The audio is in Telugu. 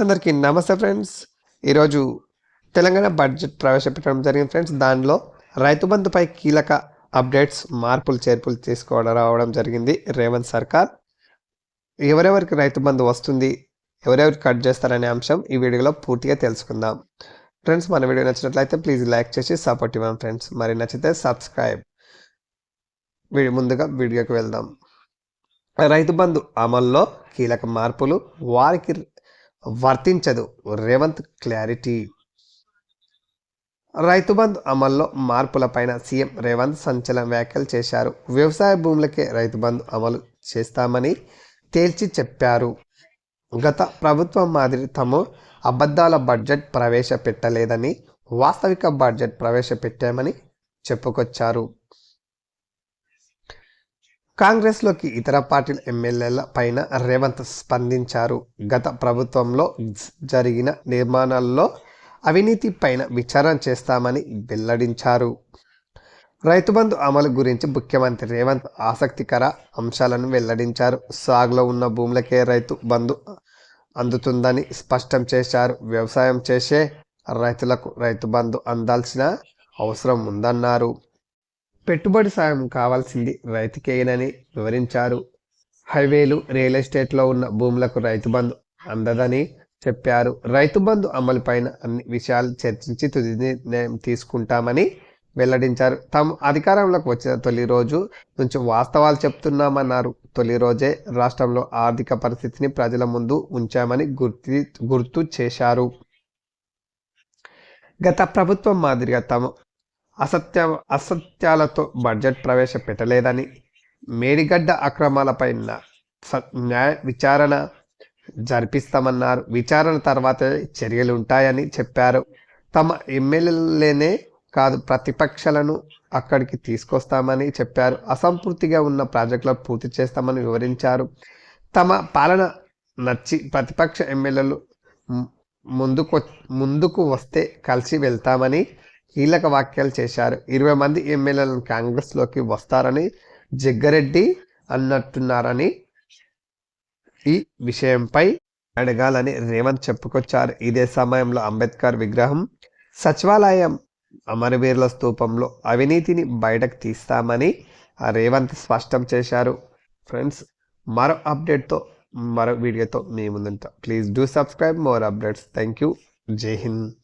అందరికీ నమస్తే ఫ్రెండ్స్. ఈరోజు తెలంగాణ బడ్జెట్ ప్రవేశపెట్టడం జరిగింది ఫ్రెండ్స్. దానిలో రైతు బంధుపై కీలక అప్డేట్స్ మార్పులు చేర్పులు తీసుకోవడం రావడం జరిగింది రేవంత్ సర్కార్. ఎవరెవరికి రైతు బంధు వస్తుంది ఎవరెవరికి కట్ చేస్తారనే అంశం ఈ వీడియోలో పూర్తిగా తెలుసుకుందాం. ఫ్రెండ్స్ మన వీడియో నచ్చినట్లయితే ప్లీజ్ లైక్ చేసి సపోర్ట్ ఇవ్వండి ఫ్రెండ్స్. మరి నచ్చితే సబ్స్క్రైబ్. వీడియో ముందుగా వీడియోకి వెళ్దాం. రైతు బంధు అమల్లో కీలక మార్పులు వారికి వర్తించదు. రేవంత్ క్లారిటీ. రైతు బంధు అమల్లో మార్పులపైన సీఎం రేవంత్ సంచలన వ్యాఖ్యలు చేశారు. వ్యవసాయ భూములకే రైతు బంధు అమలు చేస్తామని తేల్చి చెప్పారు. గత ప్రభుత్వం మాదిరి తాము అబద్ధాల బడ్జెట్ ప్రవేశపెట్టలేదని వాస్తవిక బడ్జెట్ ప్రవేశపెట్టామని చెప్పుకొచ్చారు. కాంగ్రెస్లోకి ఇతర పార్టీల ఎమ్మెల్యేల పైన రేవంత్ స్పందించారు. గత ప్రభుత్వంలో జరిగిన నిర్మాణాల్లో అవినీతి పైన విచారణ చేస్తామని వెల్లడించారు. రైతు బంధు అమలు గురించి ముఖ్యమంత్రి రేవంత్ ఆసక్తికర అంశాలను వెల్లడించారు. సాగులో ఉన్న భూములకే రైతు బంధు అందుతుందని స్పష్టం చేశారు. వ్యవసాయం చేసే రైతులకు రైతు బంధు అందాల్సిన అవసరం ఉందన్నారు. పెట్టుబడి సాయం కావాల్సింది రైతుకేనని వివరించారు. హైవేలు రియల్ ఎస్టేట్లో ఉన్న భూములకు రైతు బంధు అందదని చెప్పారు. రైతు బంధు అమలుపైన అన్ని విషయాలు చర్చించి తుది నిర్ణయం తీసుకుంటామని వెల్లడించారు. తాము అధికారంలోకి వచ్చిన తొలి రోజు నుంచి వాస్తవాలు చెప్తున్నామన్నారు. తొలి రోజే రాష్ట్రంలో ఆర్థిక పరిస్థితిని ప్రజల ముందు ఉంచామని గుర్తి గుర్తు చేశారు. గత ప్రభుత్వం మాదిరిగా తాము అసత్య అసత్యాలతో బడ్జెట్ ప్రవేశపెట్టలేదని మేడిగడ్డ అక్రమాలపై న్యాయ విచారణ జరిపిస్తామన్నారు. విచారణ తర్వాత చర్యలు ఉంటాయని చెప్పారు. తమ ఎమ్మెల్యేలనే కాదు ప్రతిపక్షాలను అక్కడికి తీసుకొస్తామని చెప్పారు. అసంపూర్తిగా ఉన్న ప్రాజెక్టులు పూర్తి చేస్తామని వివరించారు. తమ పాలన నచ్చి ప్రతిపక్ష ఎమ్మెల్యేలు ముందుకు ముందుకు వస్తే కలిసి వెళ్తామని కీలక వ్యాఖ్యలు చేశారు. ఇరవై మంది ఎమ్మెల్యేలను కాంగ్రెస్లోకి వస్తారని జగ్గారెడ్డి అన్నట్టున్నారని ఈ విషయంపై అడగాలని రేవంత్ చెప్పుకొచ్చారు. ఇదే సమయంలో అంబేద్కర్ విగ్రహం సచివాలయం అమరవీరుల స్తూపంలో అవినీతిని బయటకు తీస్తామని రేవంత్ స్పష్టం చేశారు. ఫ్రెండ్స్ మరో అప్డేట్తో మరో వీడియోతో మీ ముందుంటాం. Please do subscribe more updates. Thank you జై హింద్.